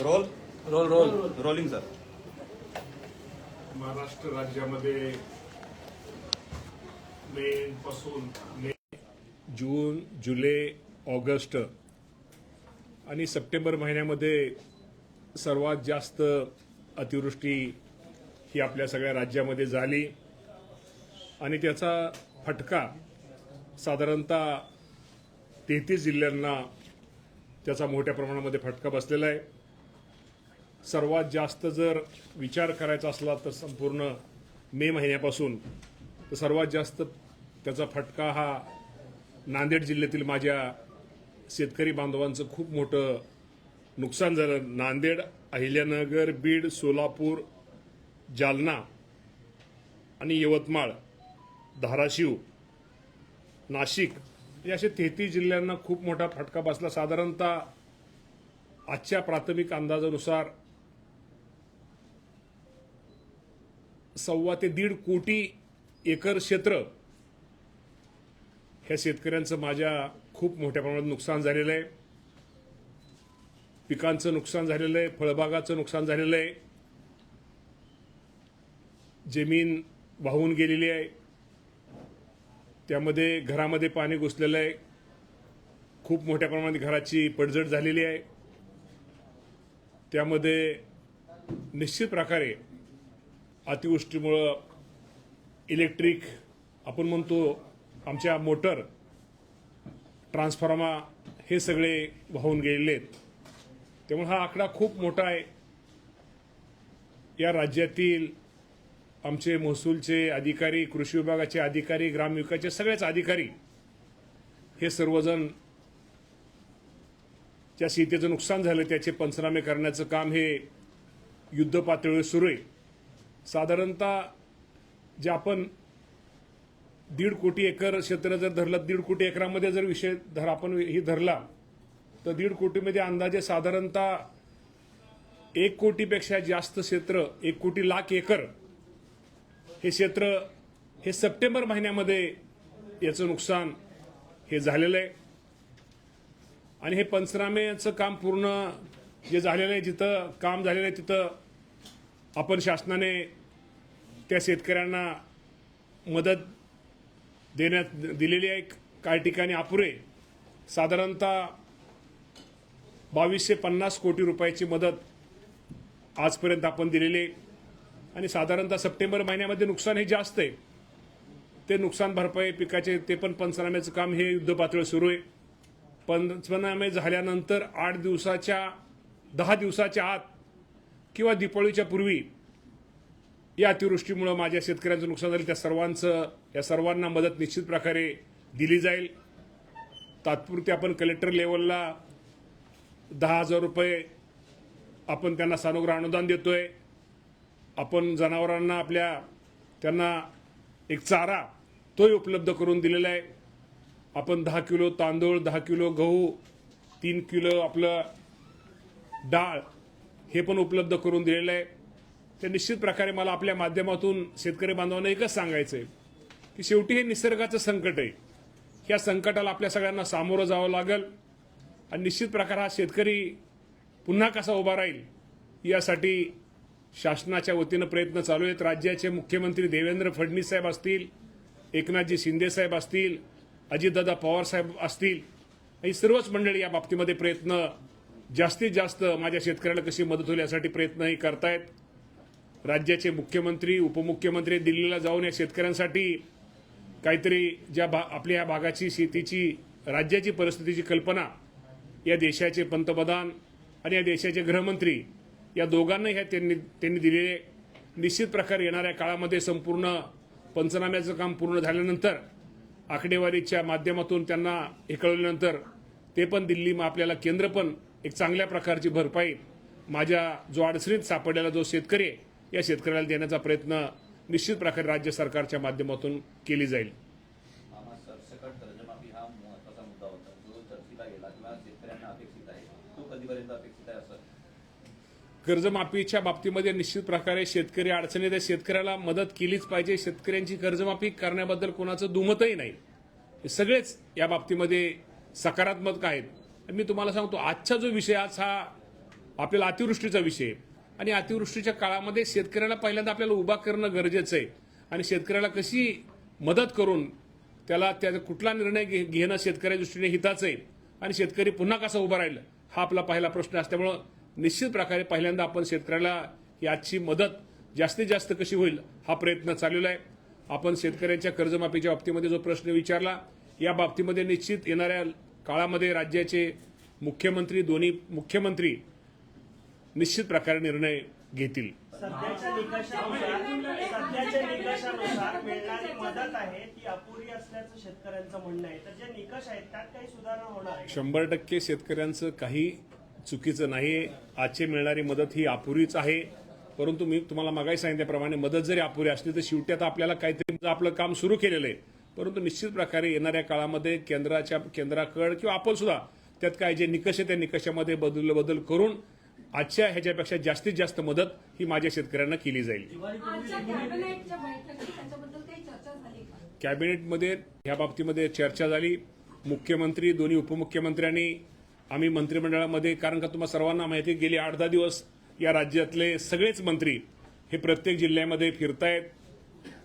Roll roll roll rolling sir Maharashtra राज्यामध्ये May पासून मे जून जुलै August आणि सप्टेंबर महिन्यामध्ये सर्वात जास्त अतिवृष्टी ही आपल्या सगळ्या राज्यामध्ये झाली. आणि त्याचा फटका साधारणतः तेहतीस जिल्ह्यांना त्याचा मोठ्या प्रमाणामध्ये फटका बसलेला आहे. सर्वात जास्त जर विचार करायचा असला तर संपूर्ण मे महिन्यापासून तर सर्वात जास्त त्याचा फटका हा नांदेड जिल्ह्यातील माझ्या शेतकरी बांधवांचं खूप मोठं नुकसान झालं. नांदेड अहिल्यानगर बीड सोलापूर जालना आणि यवतमाळ धाराशिव नाशिक असे तेहतीस जिल्ह्यांना खूप मोठा फटका बसला. साधारणतः आजच्या प्राथमिक अंदाजानुसार सव्वा ते दीड कोटी एकर क्षेत्र ह्या शेतकऱ्यांचं माझ्या खूप मोठ्या प्रमाणात नुकसान झालेलं आहे. पिकांचं नुकसान झालेलं आहे फळबागाचं नुकसान झालेलं आहे. जमीन वाहून गेलेली आहे. त्यामध्ये घरामध्ये पाणी घुसलेलं आहे. खूप मोठ्या प्रमाणात घराची पडझड झालेली आहे. त्यामध्ये निश्चित प्रकारे अतिवृष्टीमुळं इलेक्ट्रिक आपण म्हणतो आमच्या मोटर ट्रान्सफॉर्मा हे सगळे वाहून गेलेले आहेत. त्यामुळे हा आकडा खूप मोठा आहे. या राज्यातील आमचे महसूलचे अधिकारी कृषी विभागाचे अधिकारी ग्रामविकासचे सगळेच अधिकारी हे सर्वजण ज्या शेतीचं नुकसान झालं त्याचे पंचनामे करण्याचं काम हे युद्ध पातळीवर सुरू आहे. साधारणतः जे आपण दीड कोटी एकर क्षेत्र जर धरलं दीड कोटी एकरामध्ये जर विषय धर आपण ही धरला तर दीड कोटीमध्ये अंदाजे साधारणतः एक कोटीपेक्षा जास्त क्षेत्र एक कोटी लाख एकर हे क्षेत्र हे सप्टेंबर महिन्यामध्ये याचं नुकसान हे झालेलं आहे. आणि हे पंचनाम्याचं काम पूर्ण जे झालेलं आहे जिथं काम झालेलं आहे तिथं आपण शासनाने त्या शेतकऱ्यांना मदत देण्यात दिलेली आहे. काही ठिकाणी अपुरे. साधारणतः बावीसशे पन्नास कोटी रुपयाची मदत आजपर्यंत आपण दिलेली आहे. आणि साधारणतः सप्टेंबर महिन्यामध्ये नुकसान हे जास्त आहे. ते नुकसान भरपाई पिकाचे ते पण पंचनाम्याचं काम हे युद्ध पातळीवर सुरू आहे. पंचनामे झाल्यानंतर आठ दिवसाच्या दहा दिवसाच्या आत किंवा दिपाळीच्या पूर्वी या अतिवृष्टीमुळं माझ्या शेतकऱ्यांचं नुकसान झालं. त्या सर्वांचं या सर्वांना मदत निश्चित प्रकारे दिली जाईल. तात्पुरती आपण कलेक्टर लेवलला दहा हजार रुपये आपण त्यांना सानुग्रह अनुदान देतोय. आपण जनावरांना आपल्या त्यांना एक चारा तोही उपलब्ध करून दिलेला आहे. आपण दहा किलो तांदूळ दहा किलो गहू तीन किलो आपलं डाळ हे पण उपलब्ध करून दिलेलं आहे. ते निश्चित प्रकारे मला आपल्या माध्यमातून शेतकरी बांधवांना एकच सांगायचं आहे की शेवटी हे निसर्गाचं संकट आहे. या संकटाला आपल्या सगळ्यांना सामोरं जावं लागेल आणि निश्चित प्रकार हा शेतकरी पुन्हा कसा उभा राहील यासाठी शासनाच्या वतीनं प्रयत्न चालू आहेत. राज्याचे मुख्यमंत्री देवेंद्र फडणवीस साहेब असतील एकनाथजी शिंदे साहेब असतील अजितदादा पवार साहेब असतील ही सर्वच मंडळी या बाबतीमध्ये प्रयत्न जास्तीत जास्त माझ्या शेतकऱ्याला कशी मदत होईल यासाठी प्रयत्नही करतायत. राज्याचे मुख्यमंत्री उपमुख्यमंत्री दिल्लीला जाऊन या शेतकऱ्यांसाठी काहीतरी ज्या भा आपल्या या भागाची शेतीची राज्याची परिस्थितीची कल्पना या देशाचे पंतप्रधान आणि या देशाचे गृहमंत्री या दोघांना ह्या त्यांनी त्यांनी दिलेले निश्चित प्रकारे येणाऱ्या काळामध्ये संपूर्ण पंचनाम्याचं काम पूर्ण झाल्यानंतर आकडेवारीच्या माध्यमातून त्यांना हे कळवल्यानंतर ते पण दिल्ली मग आपल्याला केंद्र पण एक चांगल्या प्रकारची भरपाई माझ्या जो अडचणीत सापडलेला जो शेतकरी आहे या शेतकऱ्याला देण्याचा प्रयत्न निश्चित प्रकारे राज्य सरकारच्या माध्यमातून केली जाईल. हा महत्त्वाचा मुद्दा होता. जो चर्चेला गेला किंवा शेतकऱ्यांना अपेक्षित आहे तो कधीपर्यंत अपेक्षित कर्जमाफीच्या बाबतीमध्ये निश्चित प्रकारे शेतकरी अडचणीत आहे शेतकऱ्याला मदत केलीच पाहिजे. शेतकऱ्यांची कर्जमाफी करण्याबद्दल कोणाचं दुमतही नाही. हे सगळेच या बाबतीमध्ये सकारात्मक आहेत. मी तुम्हाला सांगतो आजचा जो विषय आज हा आपल्याला अतिवृष्टीचा विषय आणि अतिवृष्टीच्या काळामध्ये शेतकऱ्याला पहिल्यांदा आपल्याला उभा करणं गरजेचं आहे. आणि शेतकऱ्याला कशी मदत करून त्याला त्याचा कुठला निर्णय घे- घेणं शेतकऱ्या दृष्टीने हिताचं आहे. आणि शेतकरी पुन्हा कसा उभा राहील हा आपला पहिला प्रश्न असल्यामुळं निश्चित प्रकारे पहिल्यांदा आपण शेतकऱ्याला ही आजची मदत जास्तीत जास्त कशी होईल हा प्रयत्न चाललेला आहे. आपण शेतकऱ्यांच्या कर्जमाफीच्या बाबतीमध्ये जो प्रश्न विचारला या बाबतीमध्ये निश्चित येणाऱ्या काळामध्ये राज्याचे मुख्यमंत्री दोन्ही मुख्यमंत्री निश्चित प्रकारे निर्णय घेतील. शंभर टक्के शेतकऱ्यांचं काही चुकीचं नाही. आजची मिळणारी मदत ही अपुरीच आहे. परंतु मी तुम्हाला मागाही सांगितल्याप्रमाणे मदत जरी अपुरी असली तर शेवटी आता आपल्याला काहीतरी आपलं काम सुरू केलेलं आहे. परंतु निश्चित प्रकारे येणाऱ्या काळामध्ये केंद्राच्या केंद्राकड किंवा आपण सुद्धा त्यात काय जे निकष आहे त्या निकषामध्ये बदल बदल करून आजच्या ह्याच्यापेक्षा जास्तीत जास्त मदत ही माझ्या शेतकऱ्यांना केली जाईल. कॅबिनेटमध्ये या बाबतीमध्ये चर्चा झाली. मुख्यमंत्री दोन्ही उपमुख्यमंत्र्यांनी आम्ही मंत्रिमंडळामध्ये कारण का तुम्हाला सर्वांना माहिती गेली गेले आठ दहा दिवस या राज्यातले सगळेच मंत्री हे प्रत्येक जिल्ह्यामध्ये फिरतायत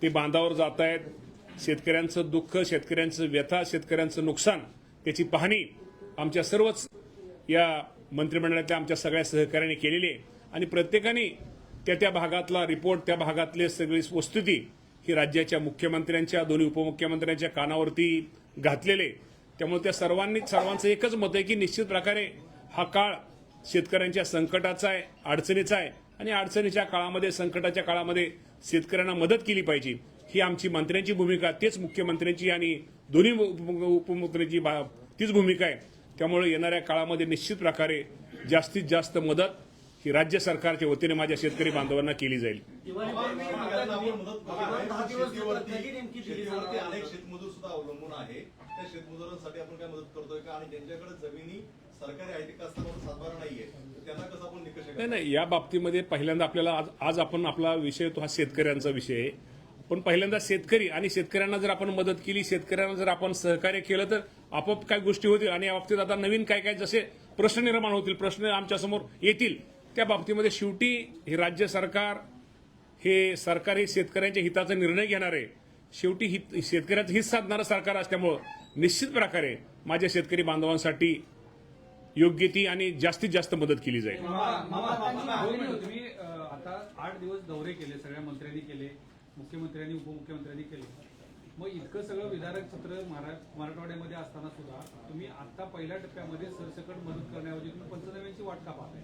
ते बांधावर जात आहेत शेतकऱ्यांचं दुःख शेतकऱ्यांचं व्यथा शेतकऱ्यांचं नुकसान त्याची पाहणी आमच्या सर्वच या मंत्रिमंडळातल्या आमच्या सगळ्या सहकार्याने केलेली आहे. आणि प्रत्येकाने त्या त्या भागातला रिपोर्ट त्या भागातले सगळी वस्तुती ही राज्याच्या मुख्यमंत्र्यांच्या दोन्ही उपमुख्यमंत्र्यांच्या कानावरती घातलेले त्यामुळे त्या सर्वांनी सर्वांचं एकच मत आहे की निश्चित प्रकारे हा काळ शेतकऱ्यांच्या संकटाचा आहे अडचणीचा आहे आणि अडचणीच्या काळामध्ये संकटाच्या काळामध्ये शेतकऱ्यांना मदत केली पाहिजे. ही आमची मंत्र्यांची भूमिका तेच मुख्यमंत्र्यांची आणि दोन्ही उप- उपमुख्यमंत्र्यांची बा- तीच भूमिका आहे. त्यामुळे येणाऱ्या काळामध्ये निश्चित प्रकारे जास्तीत जास्त मदत ही राज्य सरकारच्या वतीने माझ्या शेतकरी बांधवांना केली जाईल. नाही नाही या बाबतीमध्ये पहिल्यांदा आपल्याला आज आज आपण आपला विषय तो हा शेतकऱ्यांचा विषय आहे. पण पहिल्यांदा शेतकरी आणि शेतकऱ्यांना जर आपण मदत केली शेतकऱ्यांना जर आपण सहकार्य केलं तर आपोआप काय गोष्टी होतील आणि या बाबतीत आता नवीन काय काय जसे प्रश्न निर्माण होतील प्रश्न आमच्यासमोर येतील. त्या बाबतीमध्ये शेवटी हे राज्य सरकार हे सरकार हे शेतकऱ्यांच्या हिताचा निर्णय घेणार आहे शेवटी हित शेतकऱ्याचं हित साधणारं सरकार असल्यामुळं निश्चित प्रकारे माझ्या शेतकरी बांधवांसाठी योग्य ती आणि जास्तीत जास्त मदत केली जाईल. तुम्ही अ, आता आठ दिवस दौरे केले सगळ्या मंत्र्यांनी केले मुख्यमंत्र्यांनी उपमुख्यमंत्र्यांनी केले. मग इतकं सगळं विधारक सत्र मरा- मराठवाड्यामध्ये असताना सुद्धा तुम्ही आता पहिल्या टप्प्यामध्ये सरसकट मदत करण्याऐवजी तुम्ही पंचनाम्यांची वाट का पाहताय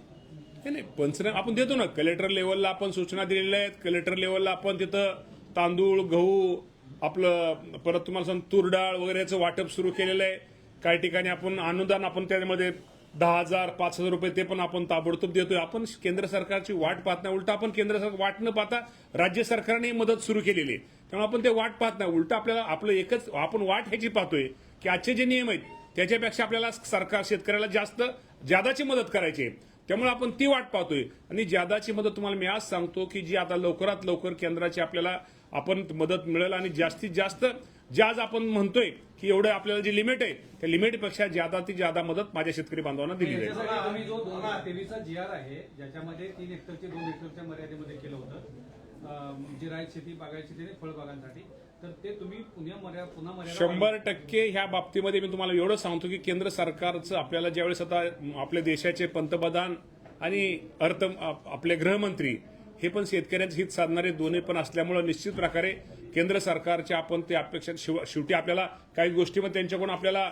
नाही नाही पंचनामे आपण देतो ना कलेक्टर लेवलला आपण सूचना दिलेल्या आहेत. कलेक्टर लेवलला आपण तिथं तांदूळ गहू आपलं परत तुम्हाला सांग तूर डाळ वगैरे याचं वाटप सुरू केलेलं आहे. काही ठिकाणी आपण अनुदान आपण त्यामध्ये दहा हजार पाच हजार रुपये ते पण आपण ताबडतोब देतोय. आपण केंद्र सरकारची वाट पाहत नाही. उलट आपण केंद्र सरकार वाट न पाहता राज्य सरकारने मदत सुरू केलेली आहे. त्यामुळे आपण ते वाट पाहत नाही. उलट आपल्याला आपलं एकच आपण वाट ह्याची पाहतोय की आजचे जे नियम आहेत त्याच्यापेक्षा आपल्याला सरकार शेतकऱ्याला जास्त जादाची मदत करायची आहे. त्यामुळे आपण ती वाट पाहतोय. आणि जादाची मदत तुम्हाला मी आज सांगतो की जी आता लवकरात लवकर केंद्राची आपल्याला आपण मदत मिळेल आणि जास्तीत जास्त जे आज आपण म्हणतोय की एवढं आपल्याला जी लिमिट आहे त्या लिमिटपेक्षा जादा ती जादा मदत माझ्या शेतकरी बांधवांना दिली जाईल. याच्यासाठी जो दोन हजार तेवीसचा जी आर आहे ज्याच्यामध्ये तीन हेक्टरचे दोन हेक्टरच्या मर्यादेमध्ये केलं होतं. जिरायत शेती बागायत शेती आणि फळबागांसाठी. तर ते तुम्ही पुन्हा शंभर टक्के ह्या बाबतीमध्ये मी तुम्हाला एवढं सांगतो की केंद्र सरकारचं आपल्याला ज्यावेळेस आता आपल्या देशाचे पंतप्रधान आणि अर्थ आप- आपले गृहमंत्री हे पण शेतकऱ्यांचं हित साधणारे दोन्ही पण असल्यामुळे निश्चित प्रकारे केंद्र सरकारच्या आपण ते अपेक्षा शेव- शेवटी आपल्याला काही गोष्टीमध्ये त्यांच्याकडून आपल्याला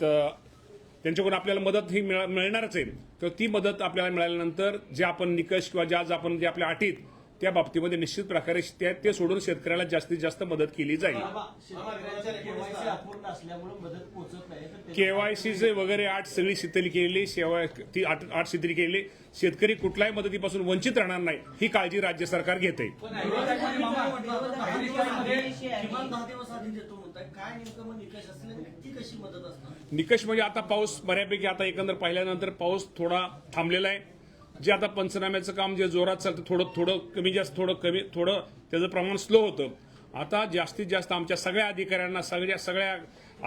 त्यांच्याकडून आपल्याला मदत ही मिळ- मिळणारच आहे. तर ती मदत आपल्याला मिळाल्यानंतर जे आपण निकष किंवा ज्या आज आपण जे आपल्या अटीत त्या बाबतीमध्ये निश्चित प्रकारे त्या- ते सोडून शेतकऱ्याला जास्तीत जास्त मदत केली जाईल. शेतकऱ्यांच्या केवायसी अपूर्ण असल्यामुळे मदत पोहोचत नाही तर ते- केवायसीचे वगैरे आठ सगळी शिथिल केलेली सेवा ती आठ आठ शिथिल केलेली शेतकरी कुठल्याही मदतीपासून वंचित राहणार नाही ही काळजी राज्य सरकार घेते. निकष म्हणजे आता पाऊस बऱ्यापैकी आता एकंदर पाहिल्यानंतर पाऊस थोडा थांबलेला आहे. जे आता पंचनाम्याचं काम जे जोरात चालतं थोडं थोडं कमी जास्त थोडं कमी थोडं त्याचं प्रमाण स्लो होतं. आता जास्तीत जास्त आमच्या सगळ्या अधिकाऱ्यांना सगळ्या सगळ्या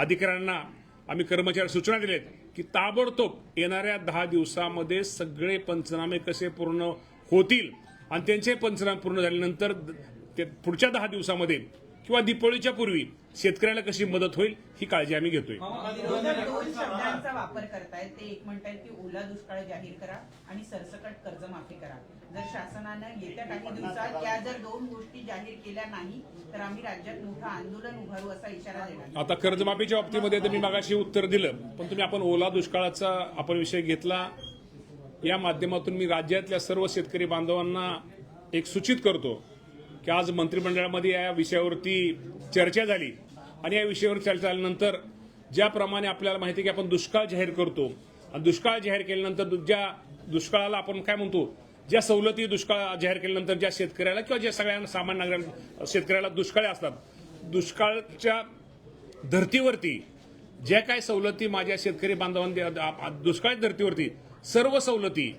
अधिकाऱ्यांना आम्ही कर्मचारी सूचना दिल्या आहेत की ताबडतोब येणाऱ्या दहा दिवसामध्ये सगळे पंचनामे कसे पूर्ण होतील आणि त्यांचे पंचनामे पूर्ण झाल्यानंतर ते पुढच्या दहा दिवसामध्ये किंवा दीपावलीच्या पूर्वी शेतकऱ्याला कशी मदत होईल ही काळजी आम्ही घेतोय. विरोधक दोन शब्दांचा वापर करतायत. ते एक म्हणतायत की ओला दुष्काळ जाहीर करा आणि सरसकट कर्जमाफी करा. जर शासनानं येत्या काही दिवसात या जर दोन गोष्टी जाहीर केल्या नाही तर आम्ही राज्यात मोठं आंदोलन उभारू असा इशारा देणार. आता कर्जमाफीच्या बाबतीमध्ये तर मी मागाशी उत्तर दिलं पण तुम्ही आपण ओला दुष्काळाचा आपण विषय घेतला. या माध्यमातून मी राज्यातल्या सर्व शेतकरी बांधवांना एक सूचित करतो की आज मंत्रिमंडळामध्ये या विषयावरती चर्चा झाली. आणि या विषयावर चर्चा झाल्यानंतर ज्याप्रमाणे आपल्याला माहिती आहे की आपण दुष्काळ जाहीर करतो आणि दुष्काळ जाहीर केल्यानंतर दु- ज्या दुष्काळाला आपण काय म्हणतो ज्या सवलती दुष्काळ जाहीर केल्यानंतर ज्या शेतकऱ्याला किंवा ज्या सगळ्यांना सामान्य नागरिक शेतकऱ्याला दुष्काळ असतात. दुष्काळच्या धर्तीवरती ज्या काय सवलती माझ्या शेतकरी बांधवांना दुष्काळ धर्तीवरती सर्व सवलती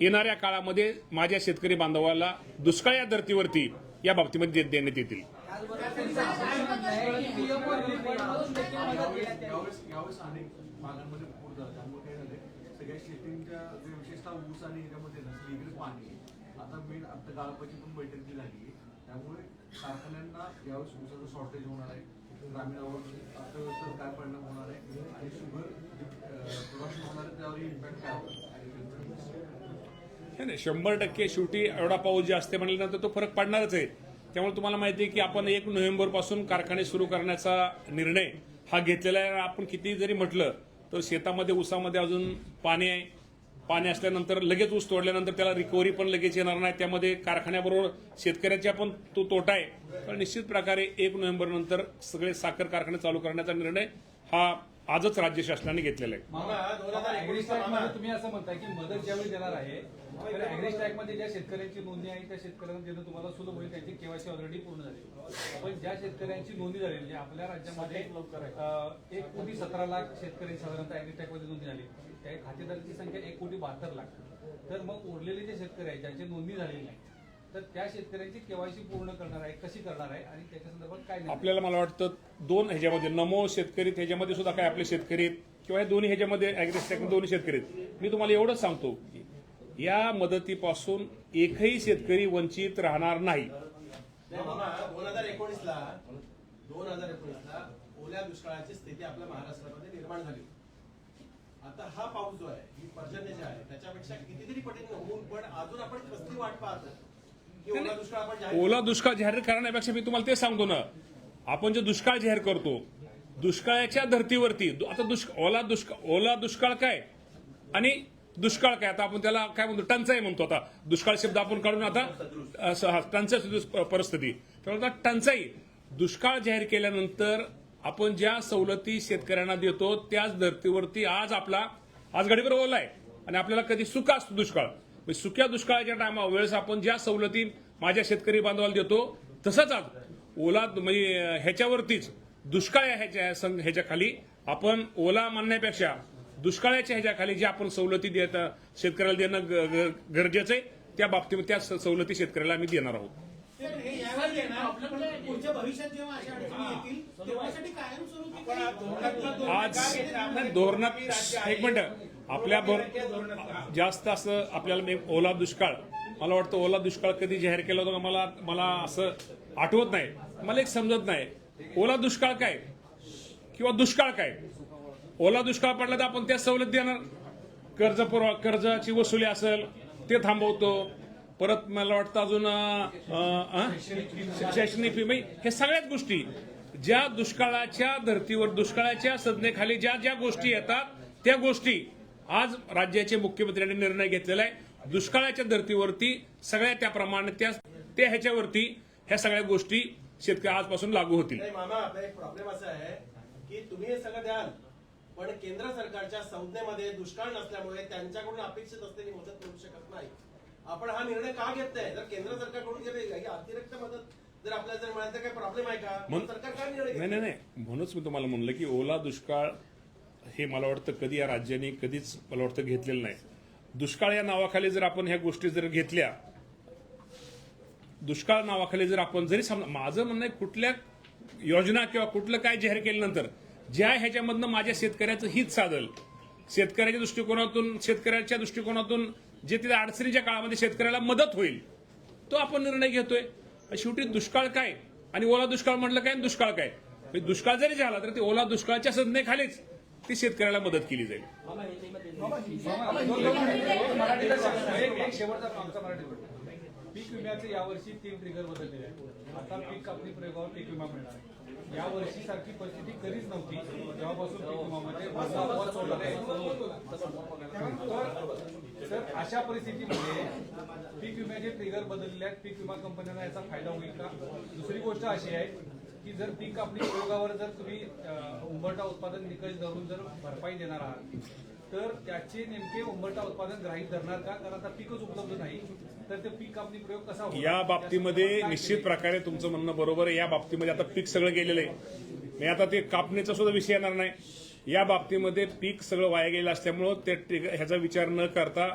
येणाऱ्या काळामध्ये माझ्या शेतकरी बांधवाला दुष्काळ या धर्तीवरती या बाबतीमध्ये देण्यात येतील. यावेळेस यावेळेस अनेक भागांमध्ये पूर झाला. त्यामुळे काय झालंय सगळ्या शेतींच्या विशेषतः ऊस आणि ह्याच्यामध्ये ना सगळीकडे पाणी आता मेन आता गाळपाची पण बैठक जी झाली आहे त्यामुळे कारखान्यांना यावेळेस ऊसाचं शॉर्टेज होणार आहे. ग्रामीणावर अर्थव्यवस्थेवर काय परिणाम होणार आहे. आणि शुगर प्रोडक्शन होणार आहे त्यावरही इम्पॅक्ट काय होणार? नाही, नाही शंभर टक्के शेवटी एवढा पाऊस असते म्हणल्यानंतर तो फरक पडणारच आहे. त्यामुळे तुम्हाला माहिती आहे की आपण एक नोव्हेंबरपासून कारखाने सुरू करण्याचा निर्णय हा घेतलेला आहे. आपण किती जरी म्हटलं तर शेतामध्ये ऊसामध्ये अजून पाणी आहे. पाणी असल्यानंतर लगेच ऊस तोडल्यानंतर त्याला रिकव्हरी पण लगेच येणार नाही. त्यामध्ये कारखान्याबरोबर शेतकऱ्याच्या पण तो तोटा आहे. पण निश्चित प्रकारे एक नोव्हेंबर नंतर सगळे साखर कारखाने चालू करण्याचा निर्णय हा आजच राज्य शासनाने घेतलेला आहे. तुम्ही असं म्हणताय की मदत ज्यावेळी देणार आहे तर ऍग्रीस्टॅकमध्ये ज्या शेतकऱ्यांची नोंदणी आहे त्या शेतकऱ्यांना देणं तुम्हाला सुलभ होईल त्यांची केवायसी ऑलरेडी पूर्ण झाली. पण ज्या शेतकऱ्यांची नोंदणी झाली म्हणजे आपल्या राज्यामध्ये एक कोटी सतरा लाख शेतकरी साधारणतः ऍग्रीस्टॅकमध्ये नोंदणी झाली. त्या खातेदारांची संख्या एक कोटी बहात्तर लाख. तर मग उरलेले जे शेतकरी आहेत ज्यांची नोंदणी झालेली नाही तर त्या शेतकऱ्यांची केवायसी पूर्ण करणार आहे कशी करणार आहे आणि त्याच्या संदर्भात काय निर्णय? आपल्याला मला वाटतं दोन ह्याच्यामध्ये नमो शेतकरी ह्याच्यामध्ये सुद्धा काय आपले शेतकरी आहेत? किंवा हे दोन्ही ह्याच्यामध्ये अॅग्रिस्टॅक दोन्ही शेतकरी आहेत? मी तुम्हाला एवढंच सांगतो की या मदतीपासून एकही शेतकरी वंचित राहणार नाही. दोन हजार एकोणीस ला दोन हजार एकोणीस ला ओल्या दुष्काळाची स्थिती आपल्या महाराष्ट्रामध्ये निर्माण झाली आता हा पाऊस जो आहे ही पर्जन्य जे आहे त्याच्यापेक्षा कितीतरी पटीने होऊन पण अजून आपण कसली वाट पाहतो ओला दुष्काळ जाहीर करण्यापेक्षा मी तुम्हाला ते सांगतो ना. आपण जे दुष्काळ जाहीर करतो दुष्काळाच्या धर्तीवरती आता दुष्काळ ओला दुष्काळ ओला दुष्काळ काय? आणि दुष्काळ काय? आता आपण त्याला काय म्हणतो? टंचाई म्हणतो आता. दुष्काळ शब्द आपण काढून आता टंचाई परिस्थिती. त्यामुळे आता टंचाई. दुष्काळ जाहीर केल्यानंतर आपण ज्या सवलती शेतकऱ्यांना देतो त्याच धर्तीवरती आज आपला आज गाडीवर ओला आहे आणि आपल्याला कधी सुका असतो दुष्काळ. म्हणजे सुक्या दुष्काळाच्या टायमा वेळेस आपण ज्या सवलती माझ्या शेतकरी बांधवाला देतो तसंच आज ओला म्हणजे ह्याच्यावरतीच दुष्काळ ह्याच्या ह्याच्या सं- ह्याच्याखाली आपण ओला मानण्यापेक्षा दुष्काळाच्या ह्याच्याखाली ज्या आपण सवलती देत शेतकऱ्याला देणं ग- ग- गरजेचं आहे त्या बाबतीमध्ये त्या स- सवलती शेतकऱ्याला आम्ही देणार आहोत. भविष्यात जेव्हा आज धोरणात एक मिनिट. आपल्या भर जास्त असं आपल्याला मी ओला दुष्काळ. मला वाटतं ओला दुष्काळ कधी जाहीर केला होता का मला मला असं आठवत नाही. मला एक समजत नाही. ओला दुष्काळ काय? किंवा दुष्काळ काय? ओला दुष्काळ पडला तर आपण त्या सवलत देणार. कर्ज पुरवा कर्जाची वसुली असेल ते थांबवतो. परत मला वाटतं अजून शैक्षणिक फी म्हणजे हे सगळ्याच गोष्टी. ज्या दुष्काळाच्या धर्तीवर दुष्काळाच्या संज्ञेखाली ज्या ज्या गोष्टी येतात त्या गोष्टी आज राज्याचे मुख्यमंत्र्यांनी निर्णय घेतलेला आहे. दुष्काळाच्या धर्तीवरती सगळ्या त्याप्रमाणे त्या त्या ह्याच्यावरती ह्या सगळ्या गोष्टी शेतकरी आजपासून लागू होतील. मामा आपला एक प्रॉब्लेम असा आहे की तुम्ही हे सगळं द्याल पण केंद्र सरकारच्या संज्ञेमध्ये दुष्काळ नसल्यामुळे त्यांच्याकडून अपेक्षित असलेली मदत करू शकत नाही. आपण हा निर्णय का घेत नाही जर केंद्र सरकारकडून जर अतिरिक्त मदत जर आपल्याला जर मिळाली तर काही प्रॉब्लेम आहे का? म्हण- सरकार काय निर्णय नाही? नाही नाही. म्हणूनच मी तुम्हाला म्हणलं की ओला दुष्काळ हे मला वाटतं कधी या राज्याने कधीच मला वाटतं घेतलेलं नाही. दुष्काळ या नावाखाली जर आपण ह्या गोष्टी जर घेतल्या दुष्काळ नावाखाली जर आपण जरी समजा माझं म्हणणं आहे कुठल्या योजना किंवा कुठलं काय जाहीर केल्यानंतर ज्या ह्याच्यामधनं माझ्या शेतकऱ्याचं हित साधल शेतकऱ्याच्या दृष्टिकोनातून शेतकऱ्याच्या दृष्टिकोनातून जे तिथे अडचणीच्या काळामध्ये शेतकऱ्याला मदत होईल तो आपण निर्णय घेतोय. शेवटी दुष्काळ काय? आणि ओला दुष्काळ म्हटलं काय दुष्काळ काय? म्हणजे दुष्काळ जरी झाला तर ते ओला दुष्काळच्या संज्ञेखालीच ती शेतकऱ्याला मदत केली जाईल. पीक विम्याचे यावर्षी तीन ट्रिगर बदलले आता पीक कापणी प्रयोगावर पीक विमा मिळणार या वर्षी सारखी परिस्थिती कधीच नव्हती. जेव्हापासून तर अशा परिस्थितीमध्ये पीक विम्याचे ट्रिगर बदलले आहेत. पीक विमा कंपन्यांना याचा फायदा होईल का? दुसरी गोष्ट अशी आहे की जर पीक आपली उपयोगावर जर तुम्ही उंबरटा उत्पादन निकष धरून जर भरपाई देणार आहात तर त्याचे नेमके उंबरठा उत्पादन ग्राहीक धरणार का? कारण आता पीकच उपलब्ध नाही. तर ते पीक कापणी प्रयोग कसा होईल? या बाबतीमध्ये निश्चित प्रकारे तुमचं म्हणणं बरोबर आहे. या बाबतीमध्ये आता पीक सगळं गेलेलं आहे. मी आता ते कापणीचा सुद्धा विषय येणार नाही. या बाबतीमध्ये पीक सगळं वाया गेलं असल्यामुळं ते ह्याचा विचार न करता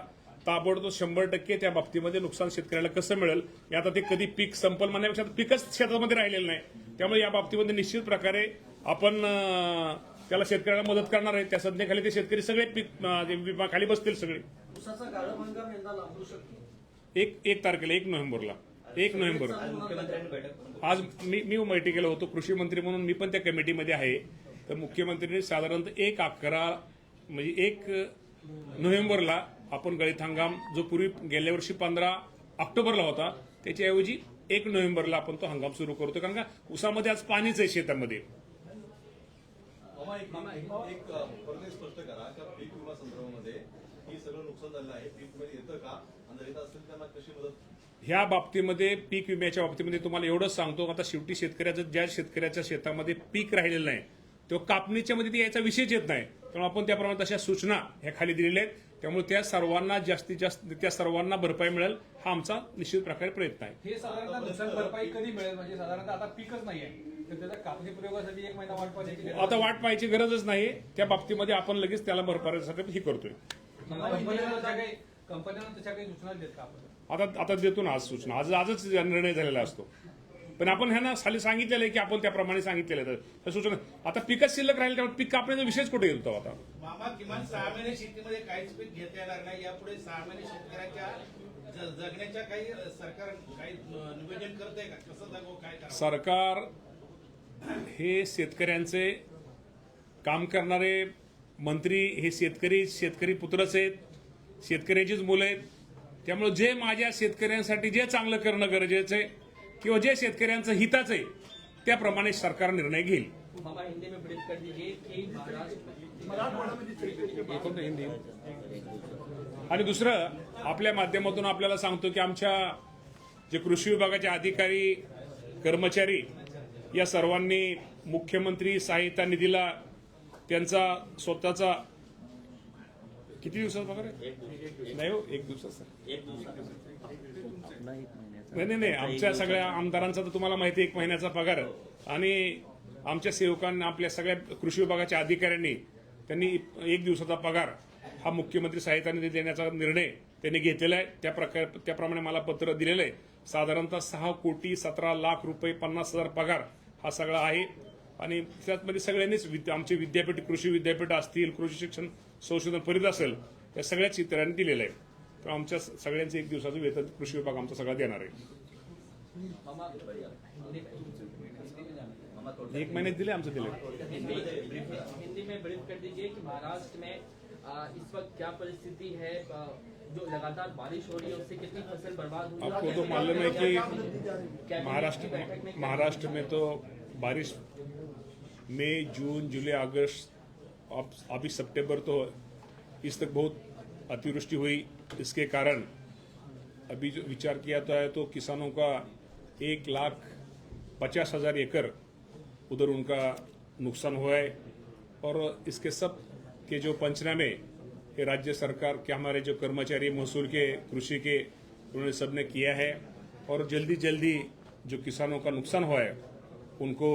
ताबडतोब शंभर टक्के त्या बाबतीमध्ये नुकसान शेतकऱ्याला कसं मिळेल? आता ते कधी पीक संपल म्हणण्यापेक्षा पिकच शेतामध्ये राहिलेलं नाही. त्यामुळे या बाबतीमध्ये निश्चित प्रकारे आपण त्याला शेतकऱ्याला मदत करणार आहे. त्या संज्ञेखाली ते शेतकरी सगळे पीक खाली बसतील सगळे. उसाचा गाळप हंगाम यंदा लांबू शकतो. एक एक तारखेला एक नोव्हेंबरला. एक नोव्हेंबर. आज मी मी बैठकीला होतो कृषी मंत्री म्हणून मी पण त्या कमिटीमध्ये आहे. तर मुख्यमंत्र्यांनी साधारणतः एक अकरा म्हणजे एक नोव्हेंबरला आपण गळीत हंगाम जो पूर्वी गेल्या वर्षी पंधरा ऑक्टोबरला होता त्याच्याऐवजी एक नोव्हेंबरला आपण तो हंगाम सुरू करतो. कारण का उसामध्ये आज पाणीच आहे शेतामध्ये. मामा एक एक- एक परत एक स्पष्ट करा का पीक विमा संदर्भामध्ये. ही सगळं नुकसान झालेलं आहे. पीक विमा येतं का? आणि जर येत असेल त्यांना कशी मदत? ह्या बाबतीमध्ये पीक विम्याच्या बाबतीमध्ये तुम्हाला एवढंच सांगतो आता शेवटी शेतकऱ्याचं ज्या शेतकऱ्याच्या शेतामध्ये पीक राहिलेलं नाही तो कापणीच्या मध्ये ती याचा विषयच येत नाही. त्यामुळे आपण त्याप्रमाणे तशा सूचना ह्या खाली दिलेल्या आहेत. त्यामुळे त्या सर्वांना जास्तीत जास्त त्या सर्वांना भरपाई मिळेल हा आमचा निश्चित प्रकारे प्रयत्न आहे. हे साधारणतः नुकसान भरपाई कधी मिळेल? म्हणजे साधारणतः आता पीकच नाही आहे कापणी प्रयोगासाठी एक महिना वाट पाहिजे की आता वाट पाहायची गरजच नाही. त्या बाबतीमध्ये आपण लगेच त्याला भरपाईसाठी हे करतोय. आता आता देतो ना आज सूचना. आज आजच निर्णय झालेला असतो. पण आपण ह्यांना खाली सांगितलेलं आहे की आपण त्याप्रमाणे सांगितलेलं आहे. त्या सूचना आता पिकच शिल्लक राहील त्यामुळे पीक कापण्याचा विषयच कुठे येतो आता? मामा किमान सहा महिने शेतीमध्ये काहीच पीक घेता येणार नाही. यापुढे सहा महिने शेतकऱ्याच्या जगण्याच्या काही सरकार काही नियोजन करत आहे का? कसं जगव काय सरकार हे शेतकऱ्यांचे काम करणारे मंत्री हे शेतकरी शेतकरी पुत्रच आहेत शेतकऱ्याचीच मुलं आहेत. त्यामुळे जे माझ्या शेतकऱ्यांसाठी जे चांगलं करणं गरजेचं आहे किंवा जे शेतकऱ्यांचं हिताचं आहे त्याप्रमाणे सरकार निर्णय घेईल. आणि दुसरं आपल्या माध्यमातून आपल्याला सांगतो की आमच्या जे कृषी विभागाचे अधिकारी कर्मचारी या सर्वांनी मुख्यमंत्री सहायता निधीला त्यांचा स्वतःचा किती दिवसाचा पगार आहे? नाही हो एक दिवसाचा. नाही नाही नाही आमच्या सगळ्या आमदारांचा तर तुम्हाला माहिती आहे, एक महिन्याचा पगार आणि आमच्या सेवकांना आपल्या सगळ्या कृषी विभागाच्या अधिकाऱ्यांनी त्यांनी एक दिवसाचा पगार हा मुख्यमंत्री सहायता निधी देण्याचा निर्णय त्यांनी घेतलेला आहे. त्या प्रकार त्याप्रमाणे मला पत्र दिलेलं आहे. साधारणतः सहा कोटी सतरा लाख रुपये पन्नास हजार पगार हा सगळा आहे. आणि त्यामध्ये सगळ्यांनीच विद्या- आमचे विद्यापीठ कृषी विद्यापीठ असतील कृषी शिक्षण संशोधन परिषद असेल या सगळ्याच शेतकऱ्यांनी दिलेलं आहे. तर आमच्या सगळ्यांचं एक दिवसाचं वेतन कृषी विभाग आमचा सगळा देणार आहे. एक महिन्यात दिले आमचं दिले. इस वक्त क्या परिस्थिति है? जो लगातार बारिश हो रही है उससे कितनी फ़सल बर्बाद हुई? आपको तो मालूम है कि महाराष्ट्र महाराष्ट्र में तो बारिश मई जून जुलाई अगस्त अब अभी सितंबर तो इस तक बहुत अतिवृष्टि हुई। इसके कारण अभी जो विचार किया तो है तो किसानों का एक लाख पचास हज़ार एकड़ उधर उनका नुकसान हुआ है। और इसके सब के जो पंचनामे ये राज्य सरकार के हमारे जो कर्मचारी महसूल के कृषि के उन्होंने सबने किया है। और जल्दी जल्दी जो किसानों का नुकसान हुआ है उनको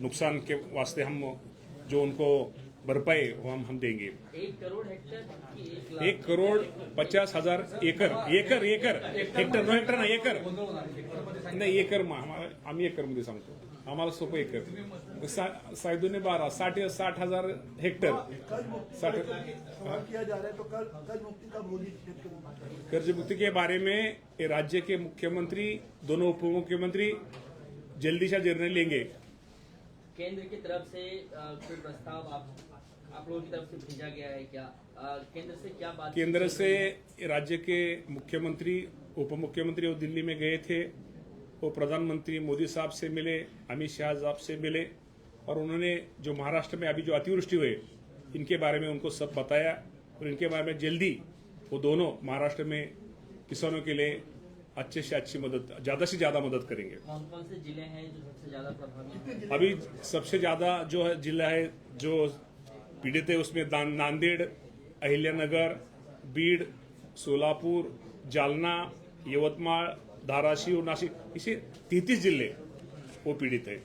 नुकसान के वास्ते हम जो उनको भरपाई वो हम हम देंगे। एक करोड़ हेक्टेयर की एक करोड़ पचास हज़ार एकड़ acre acre hectare no hectare ना एकर. नाही एकर मा- आम्हा- एकर सांगतो आम्हाला सोपं एकर सा- सायदूने बारा साठ साठ हज़ार हेक्टर. साठ किया जा रहा है तो कल कल मुक्ति होगी कर्ज मुक्ति के बारे में ये राज्य के मुख्यमंत्री दोनों उप मुख्यमंत्री जल्दी से निर्णय लेंगे। केंद्र की तरफ़ से अ, कोई प्रस्ताव आप आप लोगों की तरफ़ से भेजा गया है क्या? अ, केंद्र से क्या बात केंद्र से राज्य के मुख्यमंत्री उप मुख्यमंत्री वो दिल्ली में गए थे। वो प्रधानमंत्री मोदी साहब से मिले अमित शाह साहब से मिले और उन्होंने जो महाराष्ट्र में अभी जो अतिवृष्टि हुए इनके बारे में उनको सब बताया और इनके बारे में जल्दी वो दोनों महाराष्ट्र में किसानों के लिए अच्छे से अच्छी मदद ज़्यादा से ज़्यादा मदद करेंगे। कौन कौन से ज़िले हैं जो सबसे ज़्यादा प्रभावित अभी सबसे ज़्यादा जो है जिला है जो पीड़ित है उसमें नांदेड़ अहिल्यानगर बीड सोलापुर जालना यवतमाळ धाराशिव नाशिक इसे तेहतीस जिल्हे वो पीडित है.